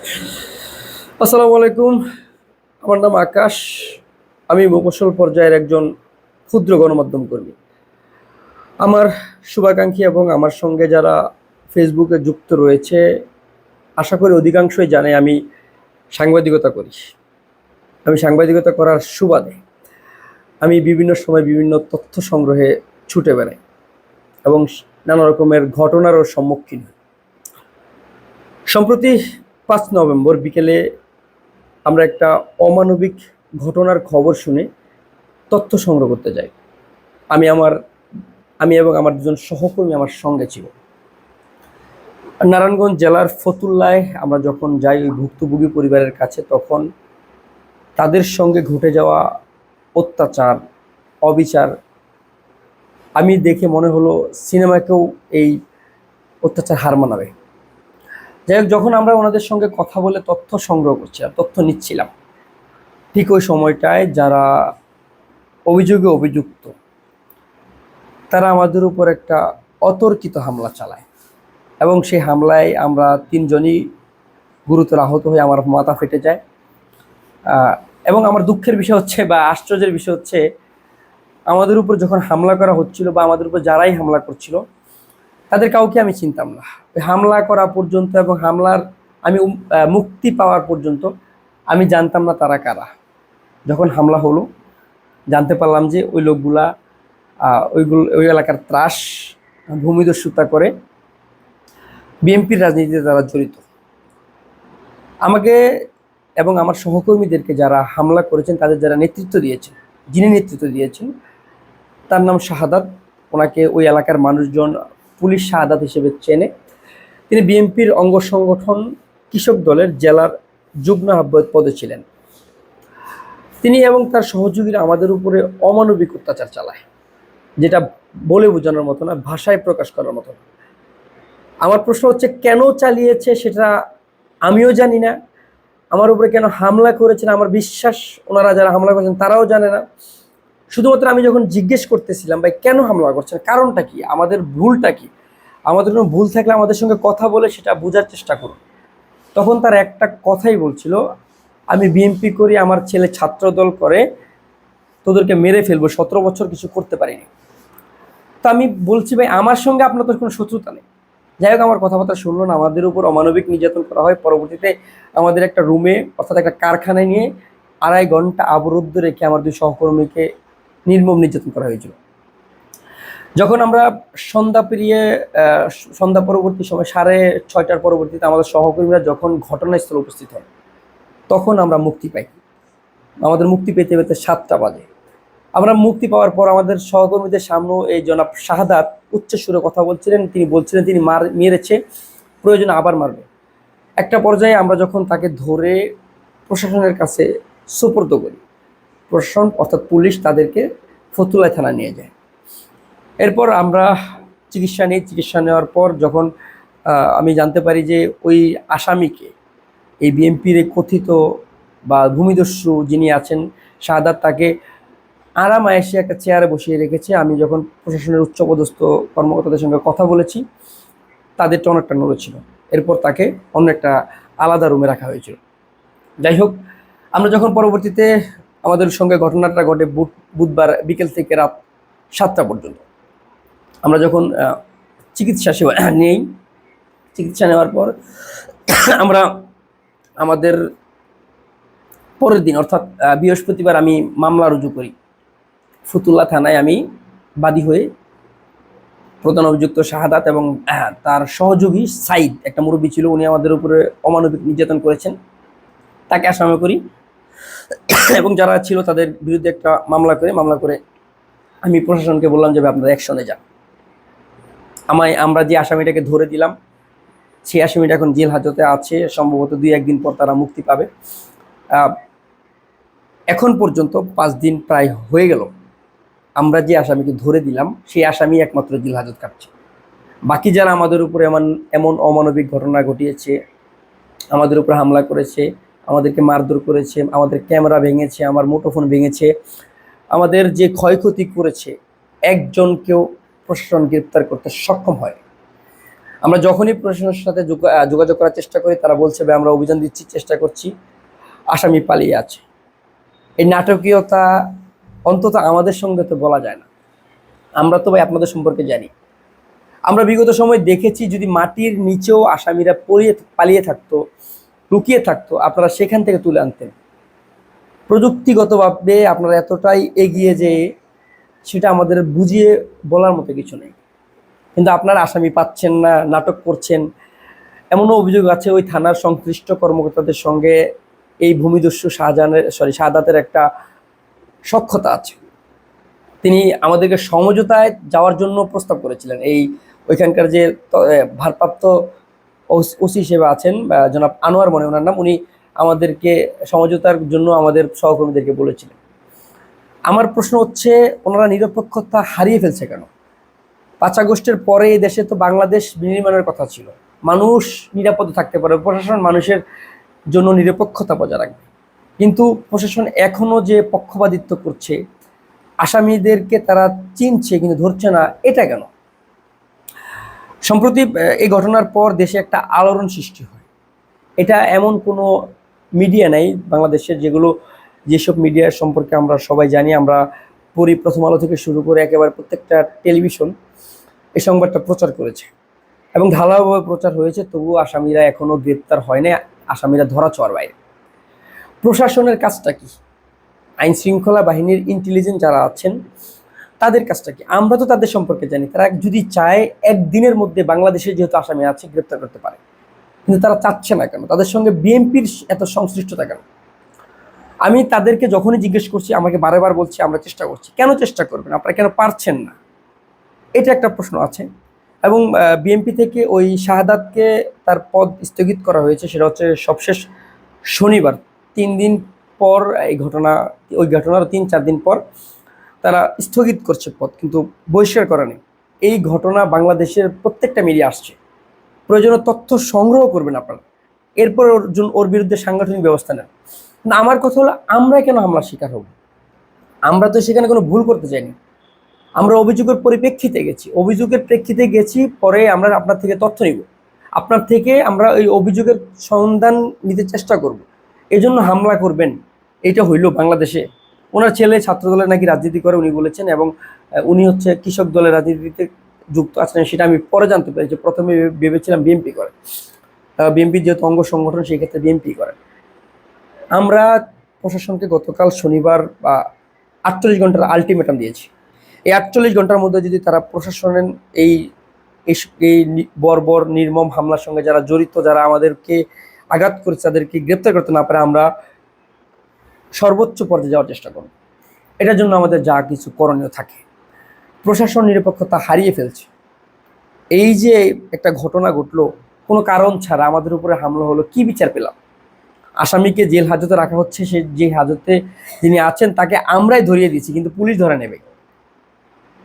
আসসালামু আলাইকুম। আমার নাম আকাশ। আমি মফস্বল পর্যায়ের একজন ক্ষুদ্র গণমাধ্যম কর্মী। আমার শুভাকাঙ্ক্ষী এবং আমার সঙ্গে যারা ফেসবুকে যুক্ত রয়েছে, আশা করি অধিকাংশই জানে আমি সাংবাদিকতা করি। আমি সাংবাদিকতা করার সুবাদে আমি বিভিন্ন সময় বিভিন্ন তথ্য সংগ্রহে ছুটে বেড়াই এবং নানা রকমের ঘটনারও সম্মুখীন হই। সম্প্রতি পাঁচ নভেম্বর বিকেলে আমরা একটা অমানবিক ঘটনার খবর শুনে তথ্য সংগ্রহ করতে যাই। আমি আমার, আমি এবং আমার দুজন সহকর্মী আমার সঙ্গে ছিল। নারায়ণগঞ্জ জেলার ফতুল্লায় আমরা যখন যাই ওই ভুক্তভোগী পরিবারের কাছে, তখন তাদের সঙ্গে ঘটে যাওয়া অত্যাচার, অবিচার, আমি দেখে মনে হলো সিনেমাকেও এই অত্যাচার হার মানাবে। যাই হোক, যখন আমরা ওনাদের সঙ্গে কথা বলে তথ্য সংগ্রহ করছিলাম তথ্য নিচ্ছিলাম, ঠিক ওই সময়টায় যারা অভিযোগে অভিযুক্ত, তারা আমাদের উপর একটা অতর্কিত হামলা চালায়। এবং সেই হামলায় আমরা তিনজনই গুরুতর আহত হয়ে আমার মাথা ফেটে যায়। এবং আমার দুঃখের বিষয় হচ্ছে বা আশ্চর্যের বিষয় হচ্ছে, আমাদের উপর যখন হামলা করা হচ্ছিল বা আমাদের উপর যারাই হামলা করছিল তাদের কাউকে আমি চিনতাম না। হামলা করা পর্যন্ত এবং হামলার, আমি মুক্তি পাওয়ার পর্যন্ত আমি জানতাম না তারা কারা। যখন হামলা হলো, জানতে পারলাম যে ওই লোকগুলা ওইগুলো, ওই এলাকার ত্রাস, ভূমিদস্যুতা করে বিএনপির রাজনীতিতে তারা জড়িত। আমাকে এবং আমার সহকর্মীদেরকে যারা হামলা করেছেন, তাদের যারা নেতৃত্ব দিয়েছেন, যিনি নেতৃত্ব দিয়েছেন, তার নাম শাহাদাত। ওনাকে ওই এলাকার মানুষজন পুলিশ শাহাদাত হিসেবে চেনে। তিনি বিএনপির অঙ্গ সংগঠন কৃষক দলের জেলার যুগ্ম আহ্বায়ক পদে ছিলেন। তিনি এবং তার সহযোগীরা আমাদের উপরে অমানবিক অত্যাচার চালায়, যেটা বলে বোঝানোর মতো না, ভাষায় প্রকাশ করার মতো না। আমার প্রশ্ন হচ্ছে, কেন চালিয়েছে সেটা আমিও জানি না। আমার উপরে কেন হামলা করেছেন? আমার বিশ্বাস, ওনারা যারা হামলা করেছেন, তারাও জানে না। শুধুমাত্র আমি যখন জিজ্ঞেস করতেছিলাম, ভাই, কেন হামলা করছেন? কারণটা কি? আমাদের ভুলটা কি? আমাদের কোনো ভুল থাকলে আমাদের সঙ্গে কথা বলে সেটা বোঝার চেষ্টা করুন। তখন তার একটা কথাই বলছিল, আমি বিএনপি করি, আমার ছেলে ছাত্রদল করে, তোদেরকে মেরে ফেলব, সতেরো বছর কিছু করতে পারিনি। তো আমি বলছি, ভাই, আমার সঙ্গে আপনার তো কোনো শত্রুতা নেই। যাই হোক, আমার কথাবার্তা শুনলো না, আমাদের উপর অমানবিক নির্যাতন করা হয়। পরবর্তীতে আমাদের একটা রুমে, অর্থাৎ একটা কারখানায় নিয়ে আড়াই ঘণ্টা অবরুদ্ধ রেখে আমার দুই সহকর্মীকে নির্মম নির্যাতন করা হয়েছিল। যখন আমরা সন্ধ্যা পেরিয়ে সন্ধ্যা পরবর্তী সময়, সাড়ে ছয়টার পরবর্তীতে আমাদের সহকর্মীরা যখন ঘটনাস্থলে উপস্থিত হয়, তখন আমরা মুক্তি পাই। আমাদের মুক্তি পেতে পেতে সাতটা বাজে। আমরা মুক্তি পাওয়ার পর আমাদের সহকর্মীদের সামনে এই জনাব শাহাদাত উচ্চ সুরে কথা বলছিলেন। তিনি বলছিলেন, তিনি মার, মেরেছে, প্রয়োজনে আবার মারবে। একটা পর্যায়ে আমরা যখন তাকে ধরে প্রশাসনের কাছে সুপর্দ করি প্রশাসন অর্থাৎ পুলিশ তাদেরকে ফতুল্লায় থানা নিয়ে যায়। এরপর আমরা চিকিৎসা নিই। চিকিৎসা নেওয়ার পর যখন আমি জানতে পারি যে ওই আসামিকে, এই বিএনপির কথিত বা ভূমিদস্যু যিনি আছেন শাহাদাত তাকে আরাম এসে একটা চেয়ারে বসিয়ে রেখেছে। আমি যখন প্রশাসনের উচ্চপদস্থ কর্মকর্তাদের সঙ্গে কথা বলেছি, তাদেরটা অনেকটা নড়েছিল এরপর তাকে অন্য একটা আলাদা রুমে রাখা হয়েছিল। যাই হোক, আমরা যখন পরবর্তীতে আমাদের সঙ্গে ঘটনাটা ঘটে বুধ- বুধবার বিকেল থেকে রাত সাতটা পর্যন্ত। আমরা যখন চিকিৎসা সেবা নেই, চিকিৎসা নেওয়ার পর আমরা আমাদের পরের দিন, অর্থাৎ বৃহস্পতিবার আমি মামলা রুজু করি। ফতুল্লা থানায় আমি বাদী হয়ে প্রধান অভিযুক্ত শাহাদাত এবং তার সহযোগী সাইদ, একটা মুরব্বী ছিল, উনি আমাদের উপরে অমানবিক নির্যাতন করেছেন। তাকে আসামি করি। এবং যারা ছিল তাদের বিরুদ্ধে একটা মামলা করে মামলা করে আমি প্রশাসনকে বললাম যে আপনারা অ্যাকশনে যান। আমায়, আমরা যে আসামিটাকে ধরে দিলাম, সেই আসামিটা এখন জেল হাজতে আছে, সম্ভবত দুই, একদিন পর তারা মুক্তি পাবে। এখন পর্যন্ত পাঁচ দিন প্রায় হয়ে গেল, আমরা যে আসামিকে ধরে দিলাম, সেই আসামি একমাত্র জেল হাজত কাটছে। বাকি যারা আমাদের উপরে এমন এমন অমানবিক ঘটনা ঘটিয়েছে, আমাদের উপর হামলা করেছে আমাদেরকে মারধর করেছে, আমাদের ক্যামেরা ভেঙেছে, আমার মুঠোফোন ভেঙেছে, আমাদের যে ক্ষয়ক্ষতি করেছে একজনকেও প্রশাসন গ্রেপ্তার করতে সক্ষম হয়। আমরা যখনই প্রশাসনের সাথে যোগা- যোগাযোগ করার চেষ্টা করি, তারা বলছে, ভাই, আমরা অভিযান দিচ্ছি, চেষ্টা করছি, আসামি পালিয়ে আছে। এই নাটকীয়তা অন্তত আমাদের সঙ্গে তো বলা যায় না। আমরা তো, ভাই, আপনাদের সম্পর্কে জানি। আমরা বিগত সময় দেখেছি, যদি মাটির নিচেও আসামিরা পড়িয়ে, পালিয়ে থাকতো লুকিয়ে থাকতো, আপনারা সেখান থেকে তুলে আনতেন। প্রযুক্তিগতভাবে আপনারা এতটাই এগিয়ে যে সেটা আমাদের বুঝিয়ে বলার মতো কিছু নেই। কিন্তু আপনারা আসামি পাচ্ছেন না, নাটক করছেন, এমনও অভিযোগ আছে ওই থানার সংশ্লিষ্ট কর্মকর্তাদের সঙ্গে এই ভূমিদস্যু শাহজাহানের সরি শাহাদাতের একটা সক্ষতা আছে। তিনি আমাদেরকে সমঝোতায় যাওয়ার জন্য প্রস্তাব করেছিলেন। এই ওইখানকার যে ভারপ্রাপ্ত ওসি হিসেবে আছেন জনাব আনোয়ার মনে ওনার নাম। উনি আমাদেরকে সমঝোতার জন্য আমাদের সহকর্মীদেরকে বলেছিলেন। আমার প্রশ্ন হচ্ছে, ওনারা নিরপেক্ষতা হারিয়ে ফেলছে কেন? পাঁচ আগস্টের পরে এই দেশে তো বাংলাদেশ বিনির্মাণের কথা ছিল। মানুষ নিরাপদে থাকতে পারে, প্রশাসন মানুষের জন্য নিরপেক্ষতা বজায় রাখবে। কিন্তু প্রশাসন এখনও যে পক্ষপাতিত্ব করছে, আসামিদেরকে তারা চিনছে কিন্তু ধরছে না, এটা কেন? সম্প্রতি এই ঘটনার পর দেশে একটা আলোড়ন সৃষ্টি হয়। এটা এমন কোনো মিডিয়া নাই বাংলাদেশের যেগুলো, যেসব মিডিয়া সম্পর্কে আমরা সবাই জানি, আমরা পড়ি প্রথম আলো থেকে শুরু করে একেবারে প্রত্যেকটা টেলিভিশন, এই সংবাদটা প্রচার করেছে। এবং ঢালাওভাবে প্রচার হয়েছে, তবুও আসামিরা এখনও গ্রেপ্তার হয় না আসামিরা ধরা চর বাইরে। প্রশাসনের কাজটা কি? আইন শৃঙ্খলা বাহিনীর ইন্টেলিজেন্স যারা আছেন তাদের কাজটা কি? আমরা তো তাদের সম্পর্কে জানি। তারা যদি চায়, একদিনের মধ্যে বাংলাদেশে যেহেতু আসামি আছে, গ্রেপ্তার করতে পারে। কিন্তু তারা চাচ্ছে না কেন? তাদের সঙ্গে বিএনপির এত সংশ্লিষ্টতা কেন? আমি তাদেরকে যখনই জিজ্ঞেস করছি, আমাকে বারেবার বলছি, আমরা চেষ্টা করছি। কেন চেষ্টা করবেন? আপনারা কেন পারছেন না? এটা একটা প্রশ্ন আছে। এবং বিএনপি থেকে ওই শাহাদাতকে তার পদ স্থগিত করা হয়েছে, সেটা হচ্ছে সবশেষ শনিবার। তিন দিন পর এই ঘটনা, ওই ঘটনার তিন, চার দিন পর তারা স্থগিত করছে পথ, কিন্তু বহিষ্কার করা নেই। এই ঘটনা বাংলাদেশের প্রত্যেকটা মিডিয়া আসছে। প্রয়োজনীয় তথ্য সংগ্রহ করবেন আপনারা। এরপর ওর ওর বিরুদ্ধে সাংগঠনিক ব্যবস্থা নেন। না, আমার কথা হলো, আমরা কেন হামলার শিকার হব? আমরা তো সেখানে কোনো ভুল করতে চাইনি। আমরা অভিযোগের পরিপ্রেক্ষিতে গেছি। অভিযোগের প্রেক্ষিতে গেছি, পরে আমরা আপনার থেকে তথ্য নিব। আপনার থেকে আমরা ওই অভিযোগের সন্ধান নিতে চেষ্টা করব। এজন্য হামলা করবেন। এটা হইল বাংলাদেশে ওনার ছেলে ছাত্র দলের নাকি রাজনীতি করে উনি বলেছেন এবং উনি হচ্ছে কৃষক দলের রাজনীতিতে যুক্ত আছেন সেটা আমি পরে জানতে পেরেছি। প্রথমে ভেবেছিলাম বিএনপি করে। বিএনপি যেহেতু অঙ্গ সংগঠন, সেই ক্ষেত্রে বিএনপি করে। আমরা প্রশাসনকে গতকাল শনিবার, বা আটচল্লিশ ঘণ্টার আলটিমেটাম দিয়েছি। এই আটচল্লিশ ঘণ্টার মধ্যে যদি তারা প্রশাসনের এই- এই বর্বর, নির্মম হামলার সঙ্গে যারা জড়িত, যারা আমাদেরকে আঘাত করেছে, তাদেরকে গ্রেপ্তার করতে না পারে, আমরা সর্বোচ্চ পর্যায়ে যাওয়ার চেষ্টা করব। এটার জন্য আমাদের যা কিছু করণীয় থাকে। প্রশাসন নিরপেক্ষতা হারিয়ে ফেলছে। এই যে একটা ঘটনা ঘটলো, কোনো কারণ ছাড়া আমাদের উপরে হামলা হলো, কি বিচার পেলাম? আসামিকে জেল হাজতে রাখা হচ্ছে, সে যে হাজতে যিনি আছেন, তাকে আমরাই ধরিয়ে দিচ্ছি কিন্তু পুলিশ ধরে নেবে।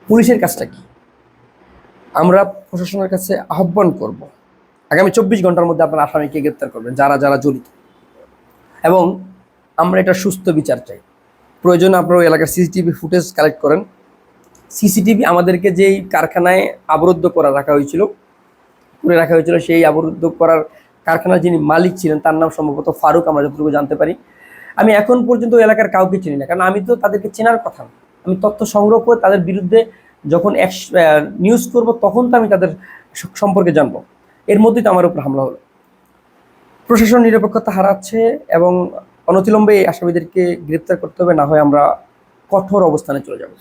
পুলিশের কাজটা কি? আমরা প্রশাসনের কাছে আহ্বান করব, আগামী চব্বিশ ঘণ্টার মধ্যে আপনারা আসামিকে গ্রেপ্তার করবেন, যারা যারা জড়িত। এবং আমরা এটা সুস্থ বিচার চাই। প্রয়োজন আপনারা ওই এলাকার সিসিটিভি ফুটেজ কালেক্ট করেন। সিসিটিভি আমাদেরকে যেই কারখানায় আবরুদ্ধ করা রাখা হয়েছিল, করে রাখা হয়েছিল, সেই আবরুদ্ধ করার কারখানার যিনি মালিক ছিলেন, তার নাম সম্ভবত ফারুক, আমরা যতটুকু জানতে পারি। আমি এখন পর্যন্ত এলাকার কাউকে চিনি না, কারণ আমি তো তাদেরকে চেনার কথা আমি তথ্য সংগ্রহ করে তাদের বিরুদ্ধে যখন নিউজ করব, তখন তো আমি তাদের সম্পর্কে জানব। এর মধ্যেই তো আমার উপর হামলা হলো। প্রশাসন নিরপেক্ষতা হারাচ্ছে এবং অনতিলম্বে এই আসামিদেরকে গ্রেপ্তার করতে হবে না হয় আমরা কঠোর অবস্থানে চলে যাব।